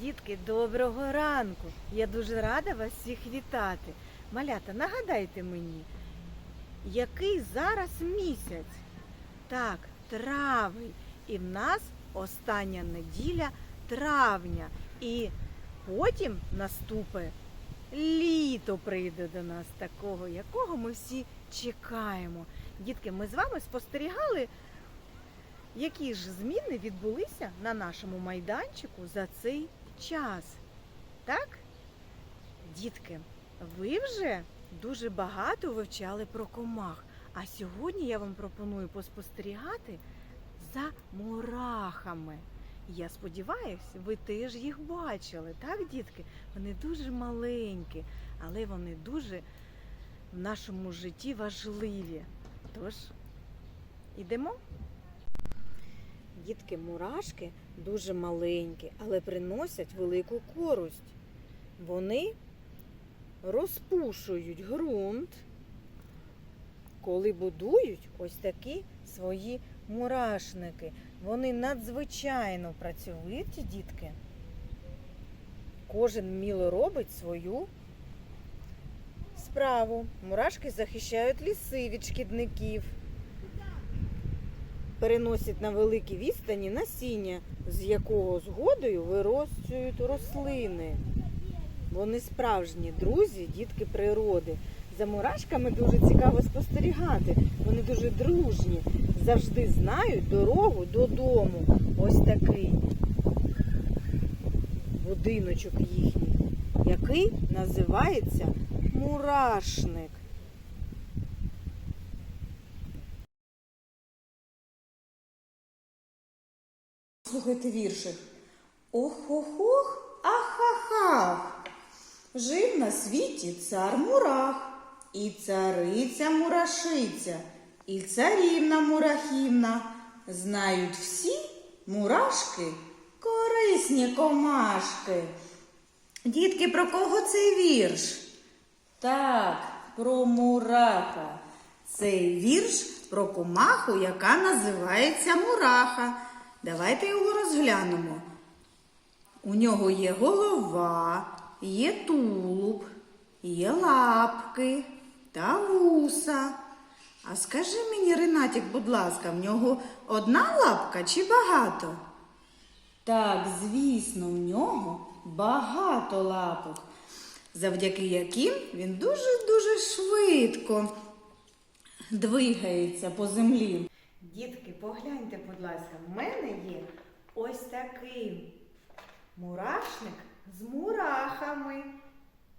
Дітки, доброго ранку! Я дуже рада вас всіх вітати. Малята, нагадайте мені, який зараз місяць? Так, травень. І в нас остання неділя травня. І потім наступить літо прийде до нас такого, якого ми всі чекаємо. Дітки, ми з вами спостерігали, які ж зміни відбулися на нашому майданчику за цей час. Так? Дітки, ви вже дуже багато вивчали про комах. А сьогодні я вам пропоную поспостерігати за мурахами. Я сподіваюся, ви теж їх бачили, так, дітки? Вони дуже маленькі, але вони дуже в нашому житті важливі. Тож, ідемо? Дітки, мурашки дуже маленькі, але приносять велику користь. Вони розпушують ґрунт, коли будують ось такі свої мурашники. Вони надзвичайно працьовиті, дітки. Кожен вміло робить свою справу. Мурашки захищають ліси від шкідників переносять на великі відстані насіння, з якого згодою вирощують рослини. Вони справжні друзі, дітки природи. За мурашками дуже цікаво спостерігати. Вони дуже дружні, завжди знають дорогу додому. Ось такий будиночок їхній, який називається мурашник. Слухайте віршик. Ох-ох-ох, ах-ах-ах. Жив на світі цар Мурах, і цариця Мурашиця, і царівна Мурахівна. Знають всі мурашки, корисні комашки. Дітки, про кого цей вірш? Так, про мураха. Цей вірш про комаху, яка називається мураха. Давайте його розглянемо. У нього є голова, є тулуб, є лапки та вуса. А скажи мені, Ренатік, будь ласка, в нього одна лапка чи багато? Так, звісно, в нього багато лапок, завдяки яким він дуже-дуже швидко двигається по землі. Дітки, погляньте, будь ласка, в мене є ось такий мурашник з мурахами.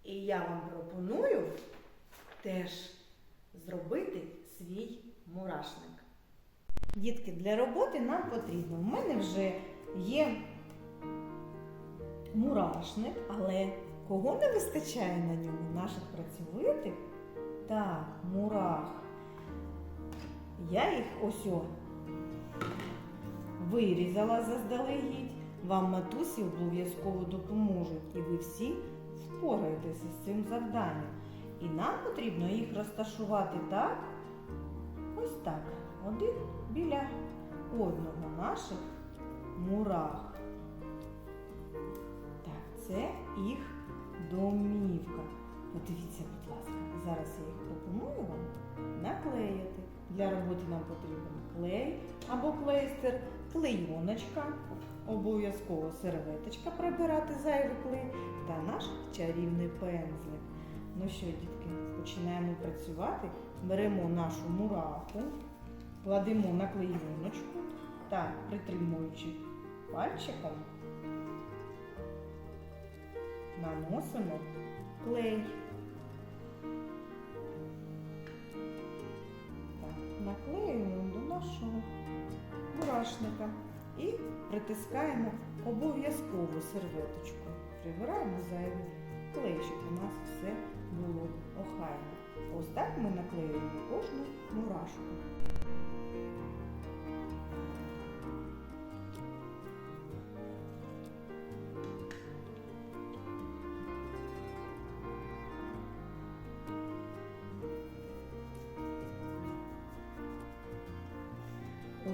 І я вам пропоную теж зробити свій мурашник. Дітки, для роботи нам потрібно. В мене вже є мурашник, але кого не вистачає на ньому? Наших працьовитих? Так, мурах. Я їх ось вирізала заздалегідь. Вам матусі обов'язково допоможуть, і ви всі впораєтеся з цим завданням. І нам потрібно їх розташувати так, ось так, один біля одного наших мурах. Так, це їх домівка. Подивіться, будь ласка, зараз я їх пропоную вам наклеїти. Для роботи нам потрібен клей або клейстер, клейоночка, обов'язково серветочка прибирати зайвий клей та наш чарівний пензлик. Ну що, дітки, починаємо працювати. Беремо нашу мураху, кладемо на клейоночку та притримуючи пальчиком, наносимо клей. Так, наклеюємо до нашого мурашника і притискаємо обов'язково серветочку. Прибираємо зайвий клей, щоб у нас все було охайно. Ось так ми наклеюємо кожну мурашку.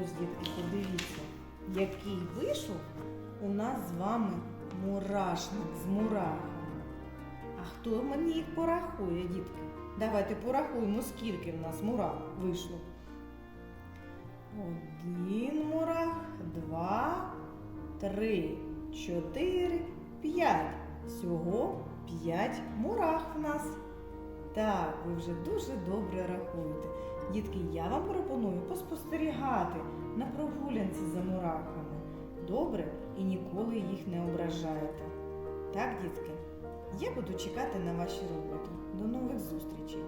Ось, дітки, подивіться, який вийшов у нас з вами мурашник з мурахами. А хто мені їх порахує, дітки? Давайте порахуємо, скільки в нас мурах вийшло. Один мурах, два, три, чотири, п'ять. Всього п'ять мурах в нас. Так, ви вже дуже добре рахуєте. Дітки, я вам пропоную поспостерігати на прогулянці за мурахами. Добре і ніколи їх не ображаєте. Так, дітки? Я буду чекати на ваші роботи. До нових зустрічей!